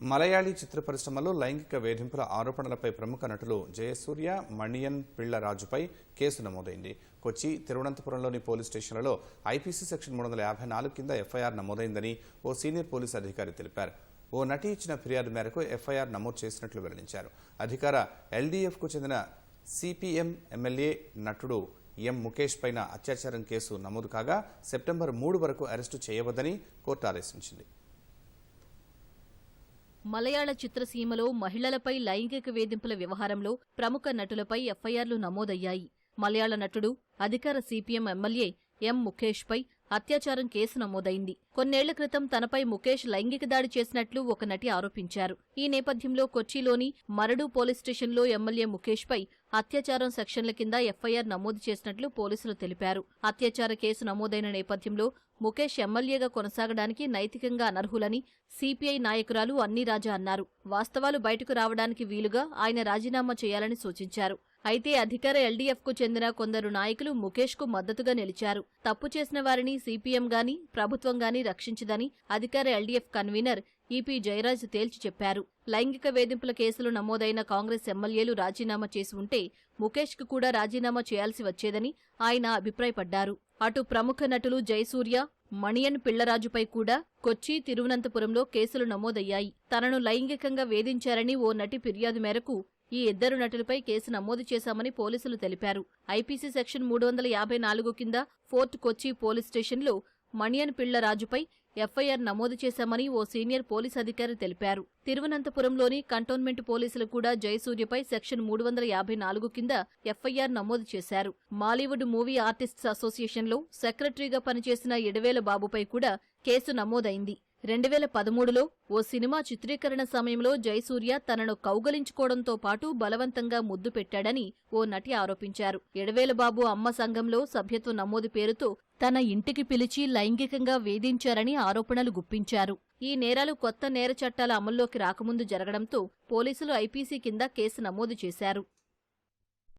మలయాళీ చిత్ర పరిశ్రమలో లైంగిక వేధింపుల ఆరోపణలపై ప్రముఖ నటులు జయసూర్య మణియన్ పిళ్ళరాజుపై కేసు నమోదైంది. కొచ్చి తిరువనంతపురంలోని పోలీస్ స్టేషన్లలో ఐపీసీ సెక్షన్ మూడు వందల యాభై నాలుగు కింద ఎఫ్ఐఆర్ నమోదైందని ఓ సీనియర్ పోలీస్ అధికారి తెలిపారు. ఓ నటి ఇచ్చిన ఫిర్యాదు మేరకు ఎఫ్ఐఆర్ నమోదు చేసినట్లు వెల్లడించారు. అధికార ఎల్డీఎఫ్కు చెందిన సిపిఎం ఎమ్మెల్యే నటుడు ఎం ముఖేష్ పైన అత్యాచారం కేసు నమోదు కాగా సెప్టెంబర్ మూడు వరకు అరెస్టు చేయవద్దని కోర్టు ఆదేశించింది. మలయాళ చిత్రసీమలో మహిళలపై లైంగిక వేధింపుల వ్యవహారంలో ప్రముఖ నటులపై ఎఫ్ఐఆర్లు నమోదయ్యాయి. మలయాళ నటుడు అధికార సిపిఎం ఎమ్మెల్యే ఎం ముఖేష్ పై అత్యాచారం కేసు నమోదైంది. కొన్నేళ్ళ క్రితం తనపై ముఖేష్ లైంగిక దాడి చేసినట్లు ఒక నటి ఆరోపించారు. ఈ నేపథ్యంలో కొచ్చిలోని మరడు పోలీస్ స్టేషన్లో ఎమ్మెల్యే ముఖేష్పై అత్యాచారం సెక్షన్ల కింద ఎఫ్ఐఆర్ నమోదు చేసినట్లు పోలీసులు తెలిపారు. అత్యాచార కేసు నమోదైన నేపథ్యంలో ముఖేష్ ఎమ్మెల్యేగా కొనసాగడానికి నైతికంగా అనర్హులని సిపిఐ నాయకురాలు అన్ని రాజా అన్నారు. వాస్తవాలు బయటకు రావడానికి వీలుగా ఆయన రాజీనామా చేయాలని సూచించారు. అయితే అధికార ఎల్డీఎఫ్కు చెందిన కొందరు నాయకులు ముఖేష్కు మద్దతుగా నిలిచారు. తప్పు చేసిన వారిని సిపిఎం గాని ప్రభుత్వం గాని రక్షించదని అధికార ఎల్డీఎఫ్ కన్వీనర్ ఈపీ జయరాజ్ తేల్చి చెప్పారు. లైంగిక వేధింపుల కేసులు నమోదైన కాంగ్రెస్ ఎమ్మెల్యేలు రాజీనామా చేసి ఉంటే ముఖేష్కు కూడా రాజీనామా చేయాల్సి వచ్చేదని ఆయన అభిప్రాయపడ్డారు. అటు ప్రముఖ నటులు జయసూర్య మణియన్ పిళ్ళరాజుపై కూడా కొచ్చి తిరువనంతపురంలో కేసులు నమోదయ్యాయి. తనను లైంగికంగా వేధించారని ఓ నటి ఫిర్యాదు మేరకు ఈ ఇద్దరు నటులపై కేసు నమోదు చేశామని పోలీసులు తెలిపారు. ఐపీసీ సెక్షన్ మూడు వందల యాభై నాలుగు కింద ఫోర్ట్ కొచ్చి పోలీస్ స్టేషన్లో మణియన్ పిళ్ళరాజుపై ఎఫ్ఐఆర్ నమోదు చేశామని ఓ సీనియర్ పోలీస్ అధికారి తెలిపారు. తిరువనంతపురంలోని కంటోన్మెంట్ పోలీసులు కూడా జయసూర్యపై సెక్షన్ మూడు వందల యాభై నాలుగు కింద ఎఫ్ఐఆర్ నమోదు చేశారు. మాలీవుడ్ మూవీ ఆర్టిస్ట్స్ అసోసియేషన్లో సెక్రటరీగా పనిచేసిన ఎడవేల బాబుపై కూడా కేసు నమోదైంది. రెండు వేల పదమూడులో ఓ సినిమా చిత్రీకరణ సమయంలో జయసూర్య తనను కౌగలించుకోవడంతో పాటు బలవంతంగా ముద్దు పెట్టాడని ఓ నటి ఆరోపించారు. ఎడవేలబాబు అమ్మ సంఘంలో సభ్యత్వ నమోదు పేరుతో తన ఇంటికి పిలిచి లైంగికంగా వేధించారని ఆరోపణలు గుప్పించారు. ఈ నేరాలు కొత్త నేర చట్టాల అమల్లోకి రాకముందు జరగడంతో పోలీసులు ఐపీసీ కింద కేసు నమోదు చేశారు.